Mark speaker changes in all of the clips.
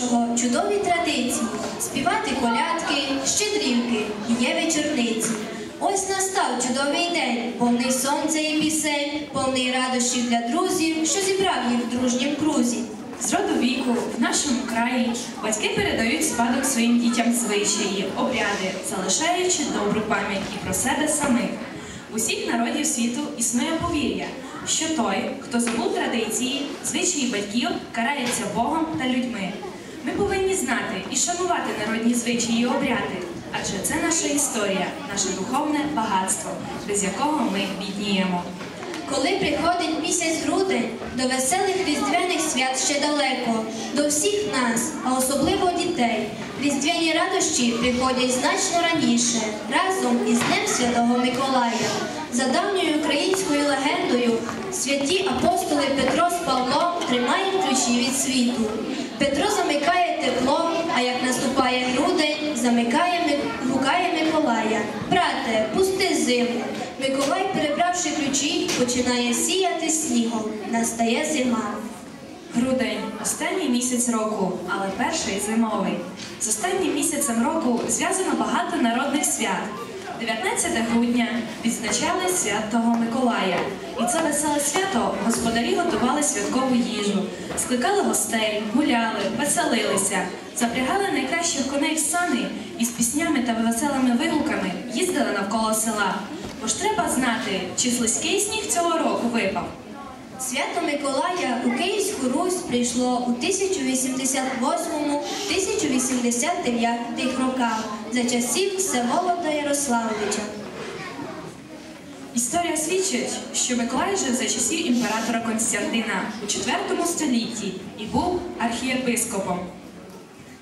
Speaker 1: нашого чудові традиції співати колядки, щедрівки, є вечорниці. Ось настав чудовий день, повний сонця і пісень, повний радощів для друзів, що зібрав їх в дружнім крузі.
Speaker 2: З роду віку в нашому краї батьки передають спадок своїм дітям звичаї, обряди, залишаючи добру пам'ять і про себе самих. У всіх народів світу існує повір'я, що той, хто забув традиції, звичаї батьків, карається Богом та людьми. Ми повинні знати і шанувати народні звичаї і обряди, адже це наша історія, наше духовне багатство, без якого ми бідніємо.
Speaker 1: Коли приходить місяць грудень, до веселих різдвяних свят ще далеко, до всіх нас, а особливо дітей. Різдвяні радощі приходять значно раніше, разом із Днем Святого Миколая. За давньою українською легендою, святі апостоли Петро з Павлом тримають ключі від світу. Петро замикає тепло, а як наступає грудень, замикає Ми- гукає Миколая. Брате, пусти зиму. Миколай, перебравши ключі, починає сіяти снігом. Настає зима.
Speaker 2: Грудень останній місяць року, але перший зимовий. З останнім місяцем року зв'язано багато народних свят. 19 грудня відзначали святого Миколая. І це веселе свято господарі готували святкову їжу, скликали гостей, гуляли, веселилися, запрягали найкращих коней в сани і з піснями та веселими вигуками їздили навколо села. Бо ж треба знати, чи слизький сніг цього року випав.
Speaker 1: Свято Миколая у Київську Русь прийшло у 1088-1089 роках за часів Всеволода Ярославовича.
Speaker 2: Історія свідчить, що Миколай жив за часів імператора Константина у IV столітті і був архієпископом.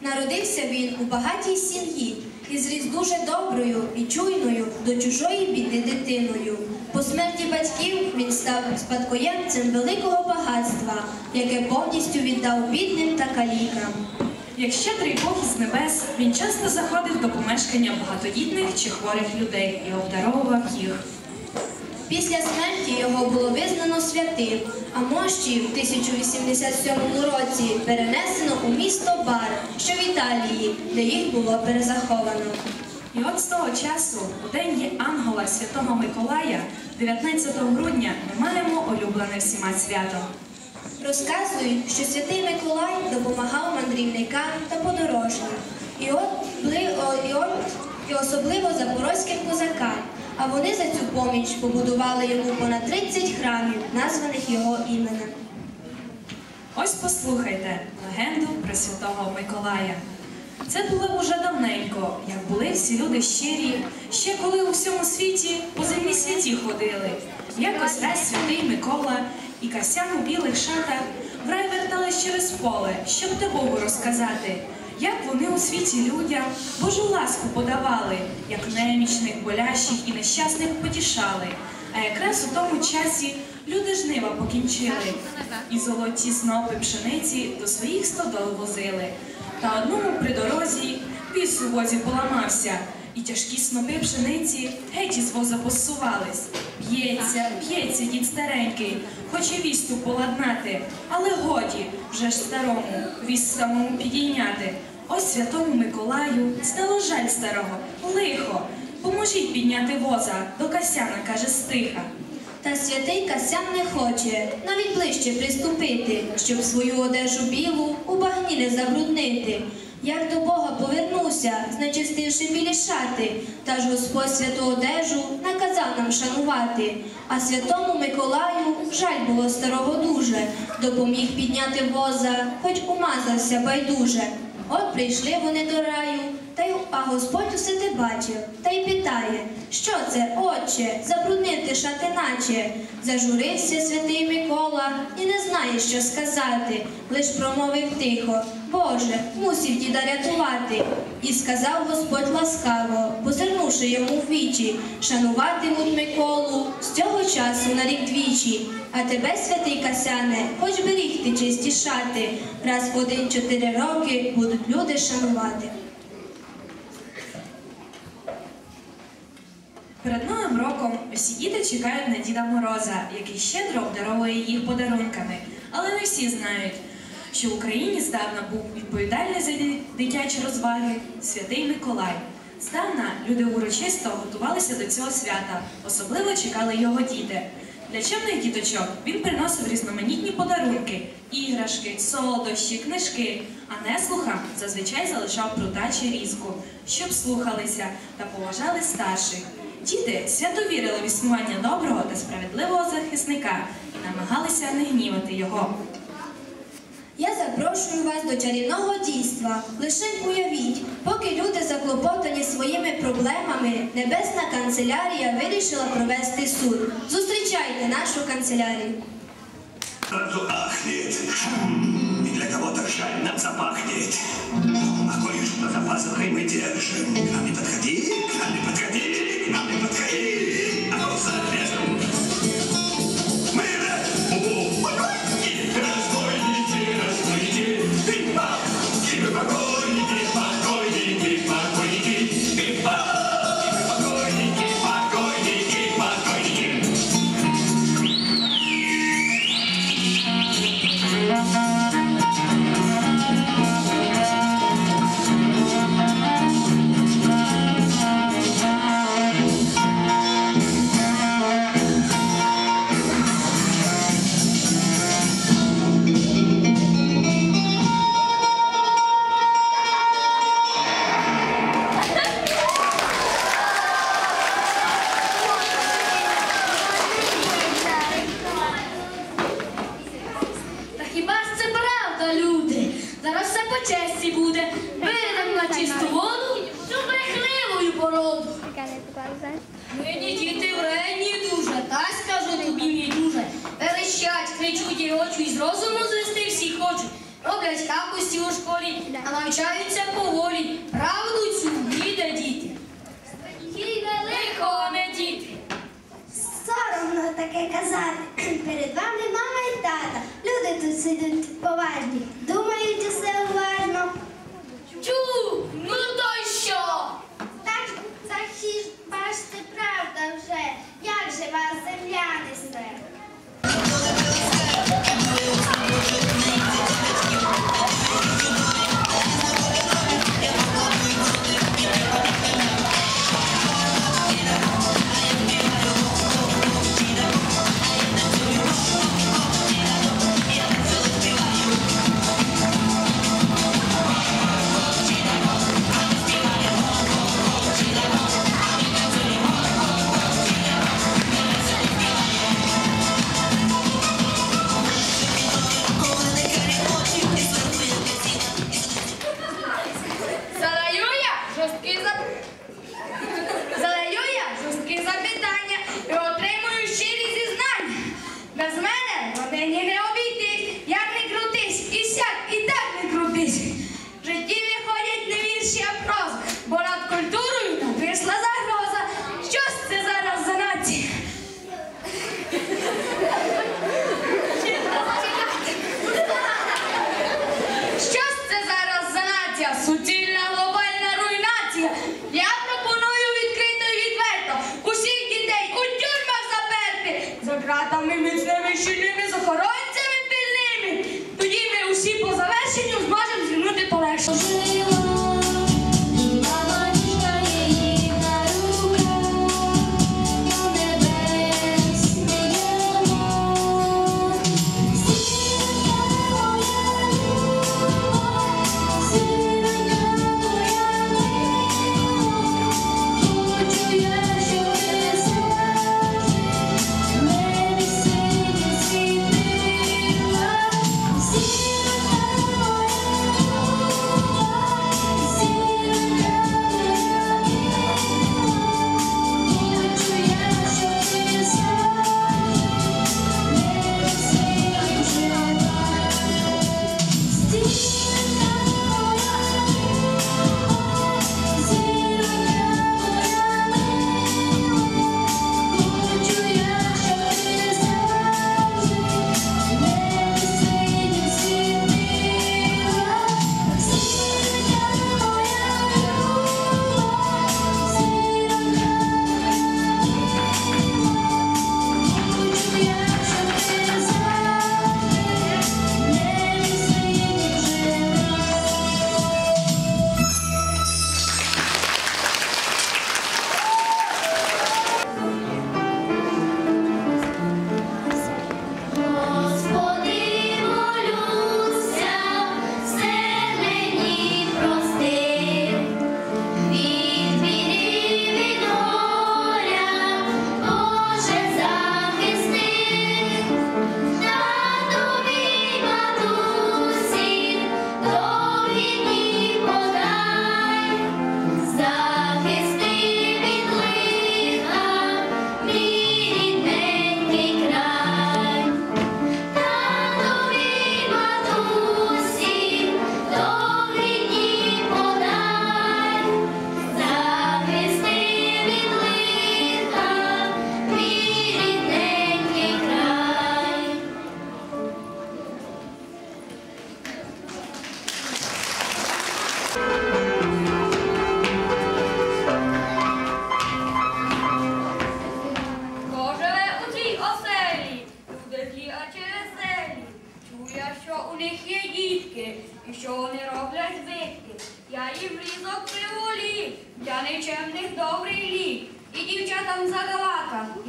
Speaker 1: Народився він у багатій сім'ї і зріс дуже доброю і чуйною до чужої біди дитиною. По смерті батьків він став спадкоємцем великого багатства, яке повністю віддав бідним та калікам.
Speaker 2: Як щедрий Бог із небес, він часто заходив до помешкання багатодітних чи хворих людей і обдаровував їх.
Speaker 1: Після смерті його було визнано святим, а мощі в 1087 році перенесено у місто Бар, що в Італії, де їх було перезаховано.
Speaker 2: І от з того часу, у день Ангела Святого Миколая, 19 грудня, ми маємо улюблене всіма свято.
Speaker 1: Розказують, що святий Миколай допомагав мандрівникам та подорожнім, і от, і от і особливо запорозьким козакам. А вони за цю поміч побудували йому понад 30 храмів, названих його іменем.
Speaker 2: Ось послухайте легенду про святого Миколая. Це було уже давненько, як були всі люди щирі, ще коли у всьому світі по землі святі ходили. Якось раз святий Микола і Касян у білих шатах в рай вертались через поле, щоб Богу розказати, як вони у світі людям Божу ласку подавали, як немічних, болящих і нещасних потішали. А якраз у тому часі люди жнива покінчили, і золоті снопи пшениці до своїх стодол возили. Та одному при дорозі віз у возі поламався, і тяжкі снопи пшениці геть із воза посувались. Б'ється, б'ється дід старенький, хоче вісту поладнати, але годі вже ж старому віз самому підійняти. Ось святому Миколаю стало жаль старого, лихо. Поможіть підняти воза, до Касяна, каже стиха.
Speaker 1: Та святий Касян не хоче навіть ближче приступити, щоб свою одежу білу у багні не забруднити. Як до Бога повернувся, знечистивши білі шати, та ж Господь святу одежу наказав нам шанувати. А святому Миколаю жаль було старого дуже, допоміг підняти воза, хоч умазався байдуже. От прийшли вони до раю, та й а Господь усе те бачив, та й питає, що це, отче, забруднив ти шати наче. Зажурився святий Микола і не знає, що сказати, лиш промовив тихо, Боже, мусів діда рятувати. І сказав Господь ласкаво, позирнувши йому в вічі, шануватимуть Миколу з цього часу на рік двічі. А тебе, святий Касяне, хоч берігти чисті шати, раз в один-чотири роки будуть люди шанувати.
Speaker 2: Перед Новим роком усі діти чекають на Діда Мороза, який щедро обдаровує їх подарунками. Але не всі знають, що в Україні здавна був відповідальний за дитячі розваги святий Миколай. Здавна люди урочисто готувалися до цього свята, особливо чекали його діти. Для чемних діточок він приносив різноманітні подарунки, іграшки, солодощі, книжки, а неслухам зазвичай залишав прута чи різку, щоб слухалися та поважали старших. Діти свято вірили в існування доброго та справедливого захисника і намагалися не гнівати його.
Speaker 1: Я запрошую вас до чарівного дійства. Лише уявіть, поки люди заклопотані своїми проблемами, небесна канцелярія вирішила провести суд. Зустрічайте нашу канцелярію.
Speaker 3: Сразу ахнет. И для кого-то жаль нам запахнет. А кое-что запасах и мы держим. К нам не подходи, к нам не подходи, к нам не подходи. А ну, зарежем.
Speaker 4: Та кричуть і з розуму звести всі хочуть. Роблять капусті у школі, а навчаються поволі. Правду цю їде діти. Лихо, не діти.
Speaker 5: Соромно таке казати. Перед вами мама і тата. Люди тут сидять поважні. Думають усе уважно.
Speaker 4: Чу, ну то й що?
Speaker 5: Так, так хіба ж це правда вже? Як же вас земля несе?
Speaker 4: Thank you.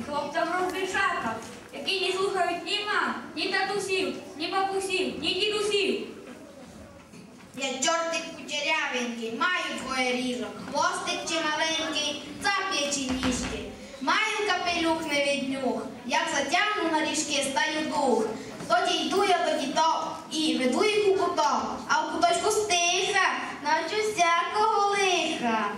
Speaker 4: Хлопцям розбишака, які не слухають ні мам, ні татусів, ні бабусів, ні дідусів.
Speaker 6: Я чортик кучерявенький, маю двоє ріжок, хвостик чи маленький, цап'є чи ніжки. Маю капелюх не віднюх, як затягну на ріжки, стаю дух. Тоді йду я тоді то і веду їх у куток, а в куточку стиха, навчу всякого лиха.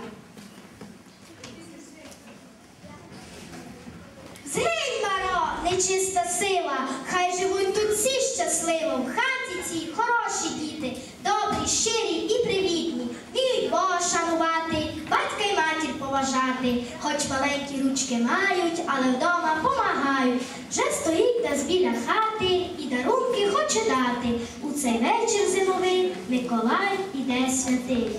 Speaker 5: Нечиста сила, хай живуть тут всі щасливо, в хаті цій хороші діти, добрі, щирі і привітні, вміють Бога шанувати, батька й матір поважати, хоч маленькі ручки мають, але вдома помагають. Вже стоїть та біля хати і дарунки хоче дати. У цей вечір зимовий Миколай іде святий.